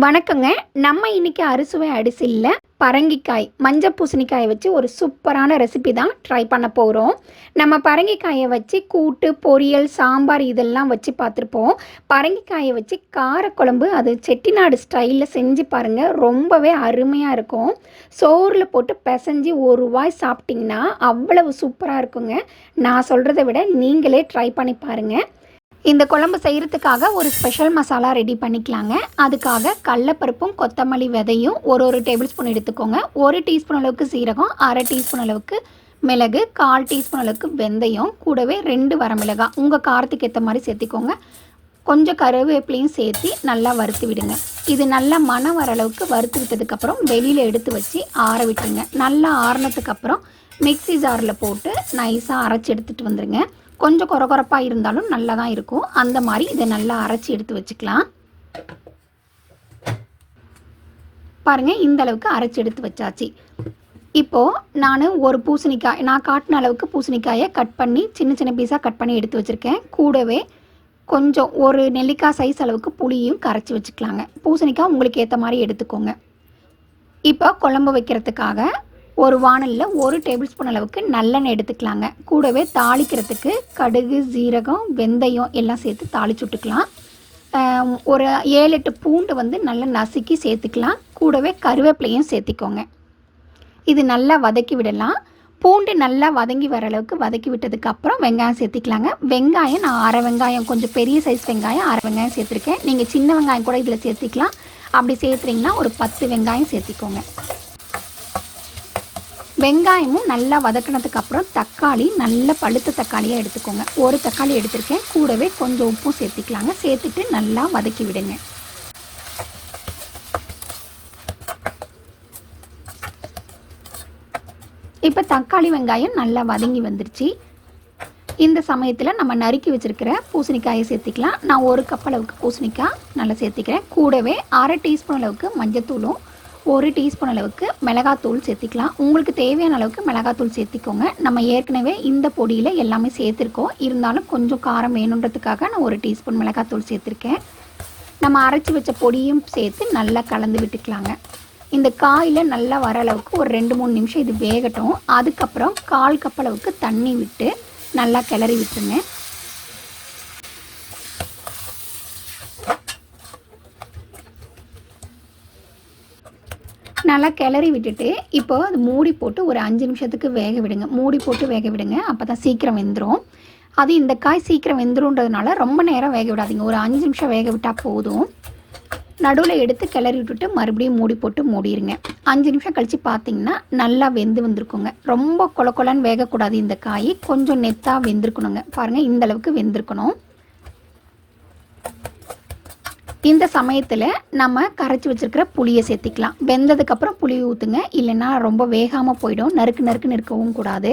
வணக்கங்க. நம்ம இன்னைக்கு அறுசுவை அரிசியில் பரங்கிக்காய் மஞ்சள் பூசணிக்காயை வச்சு ஒரு சூப்பரான ரெசிபி தான் ட்ரை பண்ண போகிறோம் நம்ம பரங்கிக்காயை வச்சு கூட்டு பொரியல் சாம்பார் இதெல்லாம் வச்சு பார்த்துருப்போம். பரங்கிக்காயை வச்சு காரக்குழம்பு அது செட்டிநாடு ஸ்டைலில் செஞ்சு பாருங்கள் ரொம்பவே அருமையாக இருக்கும். சோறில் போட்டு பிசைஞ்சு ஒரு வாய் சாப்பிட்டிங்கன்னா அவ்வளவு சூப்பராக இருக்குங்க. நான் சொல்கிறத விட நீங்களே ட்ரை பண்ணி பாருங்கள் இந்த குழம்பு செய்கிறதுக்காக ஒரு ஸ்பெஷல் மசாலா ரெடி பண்ணிக்கலாங்க. அதுக்காக கடலப்பருப்பும் கொத்தமல்லி விதையும் ஒரு ஒரு டேபிள் ஸ்பூன் எடுத்துக்கோங்க. ஒரு டீஸ்பூன் அளவுக்கு சீரகம் அரை டீஸ்பூன் அளவுக்கு மிளகு கால் டீஸ்பூன் அளவுக்கு வெந்தயம் கூடவே ரெண்டு வரமிளகாய் உங்கள் காரத்துக்கு ஏற்ற மாதிரி சேர்த்திக்கோங்க. கொஞ்சம் கருவேப்பிலையும் சேர்த்து நல்லா வறுத்து விடுங்க. இது நல்லா மனம் வர அளவுக்கு வறுத்து விட்டதுக்கப்புறம் வெளியில் எடுத்து வச்சு ஆற விட்டுருங்க. நல்லா ஆறினதுக்கப்புறம் மிக்ஸி ஜாரில் போட்டு நைஸாக அரைச்சி எடுத்துகிட்டு வந்துடுங்க கொஞ்சம் கொரகொரப்பாக இருந்தாலும் நல்லா தான் இருக்கும். அந்த மாதிரி இதை நல்லா அரைச்சி எடுத்து வச்சுக்கலாம். பாருங்கள் இந்த அளவுக்கு அரைச்சி எடுத்து வச்சாச்சு. இப்போது நான் ஒரு பூசணிக்காய் நான் காட்டின அளவுக்கு பூசணிக்காயை கட் பண்ணி சின்ன சின்ன பீஸாக கட் பண்ணி எடுத்து வச்சுருக்கேன். கூடவே கொஞ்சம் ஒரு நெல்லிக்காய் சைஸ் அளவுக்கு புளியும் கரைச்சி வச்சுக்கலாங்க. பூசணிக்காய் உங்களுக்கு ஏற்ற மாதிரி எடுத்துக்கோங்க. இப்போ குழம்பு வைக்கிறதுக்காக ஒரு வானலில் ஒரு டேபிள் ஸ்பூன் அளவுக்கு நல்லெண்ணெய் எடுத்துக்கலாங்க. கூடவே தாளிக்கிறதுக்கு கடுகு ஜீரகம் வெந்தயம் எல்லாம் சேர்த்து தாளிச்சு விட்டுக்கலாம் ஒரு ஏழு எட்டு பூண்டு வந்து நல்லா நசுக்கி சேர்த்துக்கலாம். கூடவே கருவேப்பிலையும் சேர்த்திக்கோங்க. இது நல்லா வதக்கி விடலாம். பூண்டு நல்லா வதங்கி வர அளவுக்கு வதக்கி விட்டதுக்கப்புறம் வெங்காயம் சேர்த்திக்கலாங்க. வெங்காயம் நான் அரை வெங்காயம் கொஞ்சம் பெரிய சைஸ் வெங்காயம் அரை வெங்காயம் சேர்த்துருக்கேன். நீங்கள் சின்ன வெங்காயம் கூட இதில் சேர்த்திக்கலாம். அப்படி சேர்த்துறீங்கன்னா ஒரு பத்து வெங்காயம் சேர்த்திக்கோங்க. வெங்காயமும் நல்லா வதக்கினதுக்கு அப்புறம் தக்காளி நல்ல பழுத்த தக்காளியாக எடுத்துக்கோங்க. ஒரு தக்காளி எடுத்திருக்கேன். கூடவே கொஞ்சம் உப்பும் சேர்த்துக்கலாங்க. சேர்த்துட்டு நல்லா வதக்கி விடுங்க. இப்போ தக்காளி வெங்காயம் நல்லா வதங்கி வந்துருச்சு. இந்த சமயத்தில் நம்ம நறுக்கி வச்சுருக்கிற பூசணிக்காயை சேர்த்திக்கலாம். நான் ஒரு கப் அளவுக்கு பூசணிக்காய் நல்லா சேர்த்திக்கிறேன். கூடவே அரை டீஸ்பூன் அளவுக்கு மஞ்சத்தூளும் ஒரு டீஸ்பூன் அளவுக்கு மிளகாத்தூள் சேர்த்திக்கலாம். உங்களுக்கு தேவையான அளவுக்கு மிளகாத்தூள் சேர்த்திக்கோங்க. நம்ம ஏற்கனவே இந்த பொடியில் எல்லாமே சேர்த்துருக்கோம். இருந்தாலும் கொஞ்சம் காரம் வேணுன்றதுக்காக நான் ஒரு டீஸ்பூன் மிளகாத்தூள் சேர்த்துருக்கேன். நம்ம அரைச்சி வச்ச பொடியும் சேர்த்து நல்லா கலந்து விட்டுக்கலாங்க. இந்த காயில் நல்லா வர அளவுக்கு ஒரு ரெண்டு மூணு நிமிஷம் இது வேகட்டும். அதுக்கப்புறம் கால் கப் அளவுக்கு தண்ணி விட்டு நல்லா கிளறி விட்டுருங்க. நல்லா கிளறி விட்டுட்டு இப்போ அது மூடி போட்டு ஒரு அஞ்சு நிமிஷத்துக்கு வேக விடுங்க. மூடி போட்டு வேக விடுங்க. அப்போ தான் சீக்கிரம் வெந்துடும் அது இந்த காய் சீக்கிரம் வெந்துருன்றதுனால ரொம்ப நேரம் வேக விடாதீங்க. ஒரு அஞ்சு நிமிஷம் வேக விட்டால் போதும். நடுவில் எடுத்து கிளறி விட்டுட்டு மறுபடியும் மூடி போட்டு மூடிடுங்க அஞ்சு நிமிஷம் கழித்து பார்த்தீங்கன்னா நல்லா வெந்து வந்திருக்குங்க. ரொம்ப கொல கொலன்னு வேகக்கூடாது இந்த காய். கொஞ்சம் நெத்தாக வெந்திருக்கணுங்க. பாருங்கள் இந்த அளவுக்கு வெந்திருக்கணும். இந்த சமயத்தில் நம்ம கரைச்சி வச்சுருக்கிற புளியை சேர்த்திக்கலாம். வெந்ததுக்கப்புறம் புளி ஊற்றுங்க இல்லைன்னா ரொம்ப வேகாமல் போயிடும். நறுக்கு நறுக்குன்னு இருக்கவும் கூடாது.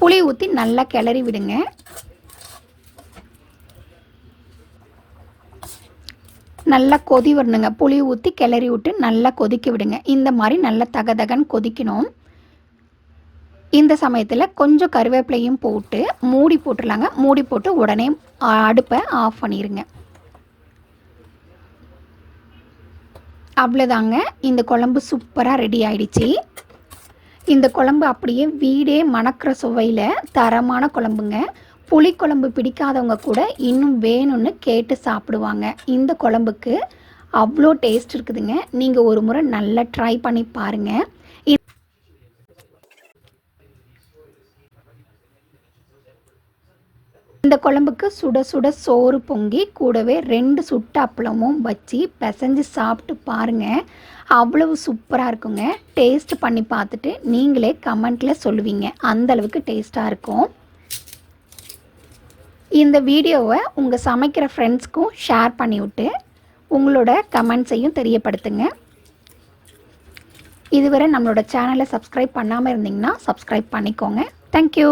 புளி ஊற்றி நல்லா கிளறி விடுங்க. நல்லா கொதி வரணுங்க. புளி ஊற்றி கிளறி விட்டு நல்லா கொதிக்க விடுங்க. இந்த மாதிரி நல்லா தகதகன்னு கொதிக்கணும். இந்த சமயத்தில் கொஞ்சம் கருவேப்பிலையும் போட்டு மூடி போட்டுடலாங்க. மூடி போட்டு உடனே அடுப்பை ஆஃப் பண்ணிடுங்க அவ்வளோதாங்க இந்த குழம்பு சூப்பராக ரெடி ஆயிடுச்சு. இந்த குழம்பு அப்படியே வீடே மணக்கிற சுவையில் தரமான குழம்புங்க. புளிக்குழம்பு பிடிக்காதவங்க கூட இன்னும் வேணும்னு கேட்டு சாப்பிடுவாங்க. இந்த குழம்புக்கு அவ்வளோ டேஸ்ட் இருக்குதுங்க. நீங்கள் ஒரு முறை நல்லா ட்ரை பண்ணி பாருங்கள் இந்த குழம்புக்கு சுட சுட சோறு பொங்கி கூடவே ரெண்டு சுட்ட அப்பளமும் வச்சு பிசைஞ்சு சாப்பிட்டு பாருங்கள் அவ்வளவு சூப்பராக இருக்குங்க. டேஸ்ட் பண்ணி பார்த்துட்டு நீங்களே கமெண்ட்டில் சொல்லுவீங்க. அந்தளவுக்கு டேஸ்ட்டாக இருக்கும். இந்த வீடியோவை உங்கள் சமைக்கிற ஃப்ரெண்ட்ஸ்க்கும் ஷேர் பண்ணிவிட்டு உங்களோட கமெண்ட்ஸையும் தெரியப்படுத்துங்க. இதுவரை நம்மளோட சேனலை சப்ஸ்கிரைப் பண்ணாமல் இருந்தீங்கன்னா சப்ஸ்கிரைப் பண்ணிக்கோங்க. Thank you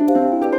Thank you.